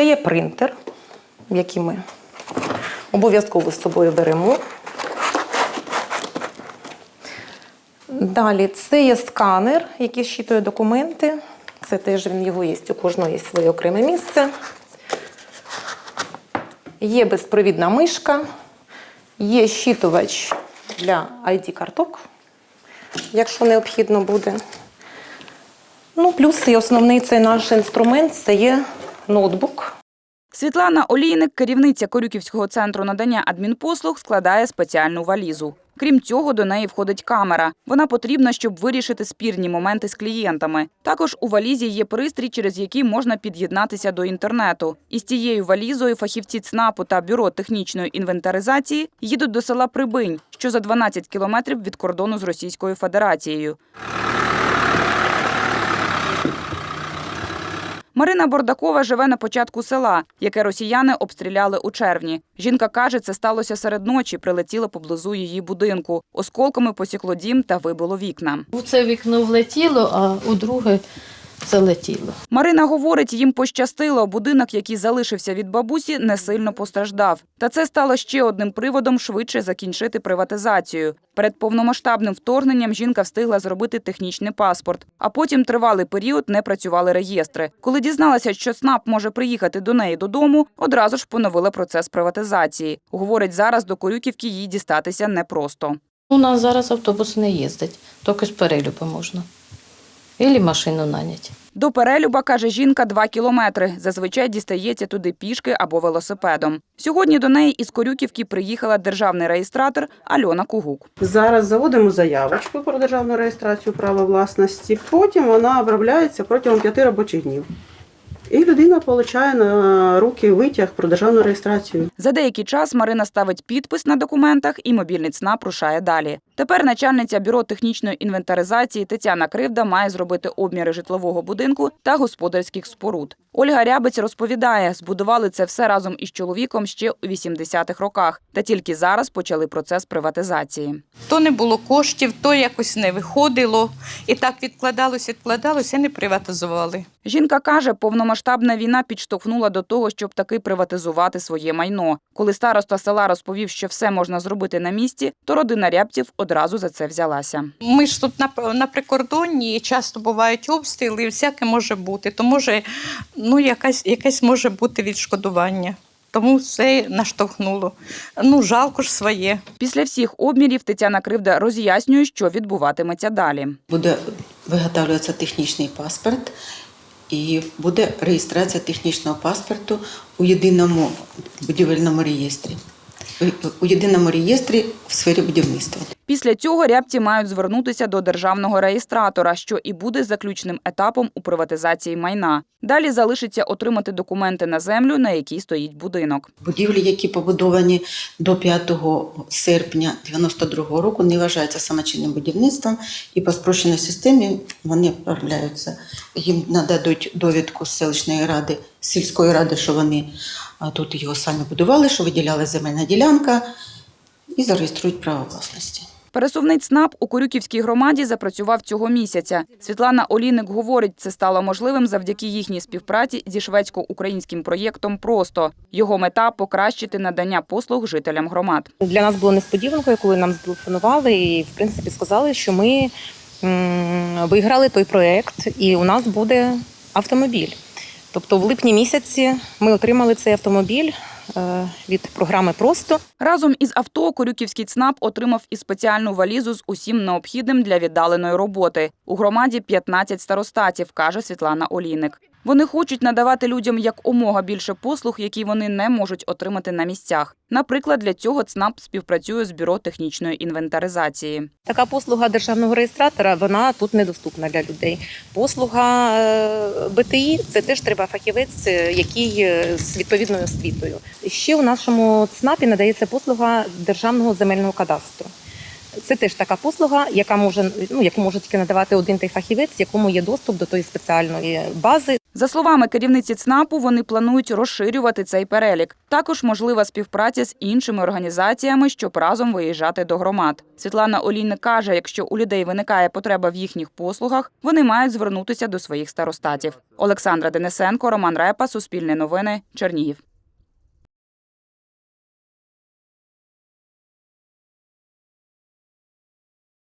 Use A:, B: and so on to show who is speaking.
A: Це є принтер, який ми обов'язково з собою беремо. Далі це є сканер, який щитує документи. Це теж він його є, у кожного своє окреме місце. Є безпровідна мишка, є щитувач для ID-карток, якщо необхідно буде. Ну, плюс і основний цей наш інструмент це є ноутбук.
B: Світлана Олійник, керівниця Корюківського центру надання адмінпослуг, складає спеціальну валізу. Крім цього, до неї входить камера. Вона потрібна, щоб вирішити спірні моменти з клієнтами. Також у валізі є пристрій, через який можна під'єднатися до інтернету. Із цією валізою фахівці ЦНАПу та бюро технічної інвентаризації їдуть до села Прибинь, що за 12 кілометрів від кордону з Російською Федерацією. Марина Бордакова живе на початку села, яке росіяни обстріляли у червні. Жінка каже, це сталося серед ночі, прилетіло поблизу її будинку. Осколками посікло дім та вибило вікна.
C: У це вікно влетіло, а у друге залетіло.
B: Марина говорить, їм пощастило. Будинок, який залишився від бабусі, не сильно постраждав. Та це стало ще одним приводом швидше закінчити приватизацію. Перед повномасштабним вторгненням жінка встигла зробити технічний паспорт, а потім тривалий період не працювали реєстри. Коли дізналася, що СНАП може приїхати до неї додому, одразу ж поновила процес приватизації. Говорить, зараз до Корюківки їй дістатися непросто.
C: У нас зараз автобус не їздить, тільки з перелюбу можна. Ілі машину наняти.
B: До Перелюба, каже жінка, два кілометри. Зазвичай дістається туди пішки або велосипедом. Сьогодні до неї із Корюківки приїхала державний реєстратор Альона Кугук.
D: Зараз заводимо заявочку про державну реєстрацію права власності. Потім вона обробляється протягом п'яти робочих днів. І людина отримує на руки витяг про державну реєстрацію.
B: За деякий час Марина ставить підпис на документах і мобільний ЦНАП рушає далі. Тепер начальниця бюро технічної інвентаризації Тетяна Кривда має зробити обміри житлового будинку та господарських споруд. Ольга Рябець розповідає, збудували це все разом із чоловіком ще у 80-х роках, та тільки зараз почали процес приватизації.
E: То не було коштів, то якось не виходило. І так відкладалось, відкладалось, і не приватизували.
B: Жінка каже, повномасштабна війна підштовхнула до того, щоб таки приватизувати своє майно. Коли староста села розповів, що все можна зробити на місці, то родина рябців одразу за це взялася.
E: Ми ж тут на, на прикордонні, часто бувають обстріли, і всяке може бути. То може, ну, якась, якесь може бути відшкодування. Тому все наштовхнуло. Ну, жалко ж своє.
B: Після всіх обмірів Тетяна Кривда роз'яснює, що відбуватиметься далі.
F: Буде виготовлюватися технічний паспорт і буде реєстрація технічного паспорту у єдиному будівельному реєстрі. У- єдиному реєстрі в сфері будівництва.
B: Після цього рябці мають звернутися до державного реєстратора, що і буде заключним етапом у приватизації майна. Далі залишиться отримати документи на землю, на якій стоїть будинок.
F: Будівлі, які побудовані до 5 серпня 92 року, не вважаються самочинним будівництвом, і по спрощеній системі вони оформляються. Їм нададуть довідку з селищної ради, сільської ради, що вони тут його самі будували, що виділяла земельна ділянка, і зареєструють право власності.
B: Пересувний ЦНАП у Корюківській громаді запрацював цього місяця. Світлана Олійник говорить, це стало можливим завдяки їхній співпраці зі шведсько-українським проєктом «Просто». Його мета – покращити надання послуг жителям громад.
A: Для нас було несподіванкою, коли нам зателефонували і, в принципі, сказали, що ми виграли той проєкт, і у нас буде автомобіль. Тобто, в липні місяці ми отримали цей автомобіль е, від програми Просто.
B: Разом із авто Корюківський ЦНАП отримав і спеціальну валізу з усім необхідним для віддаленої роботи. У громаді 15 старостатів, каже Світлана Олійник. Вони хочуть надавати людям якомога більше послуг, які вони не можуть отримати на місцях. Наприклад, для цього ЦНАП співпрацює з бюро технічної інвентаризації.
A: Така послуга державного реєстратора вона тут недоступна для людей. Послуга е, БТІ це теж треба фахівець, е, який е, з відповідною освітою. Ще у нашому ЦНАПі надається послуга державного земельного кадастру. Це теж така послуга, яка може ну яку може тільки надавати один той фахівець, якому є доступ до тої спеціальної бази.
B: За словами керівниці ЦНАПу, вони планують розширювати цей перелік. Також можлива співпраця з іншими організаціями, щоб разом виїжджати до громад. Світлана Олійник каже, якщо у людей виникає потреба в їхніх послугах, вони мають звернутися до своїх старостатів. Олександра Денисенко, Роман Репа, Суспільне новини, Чернігів.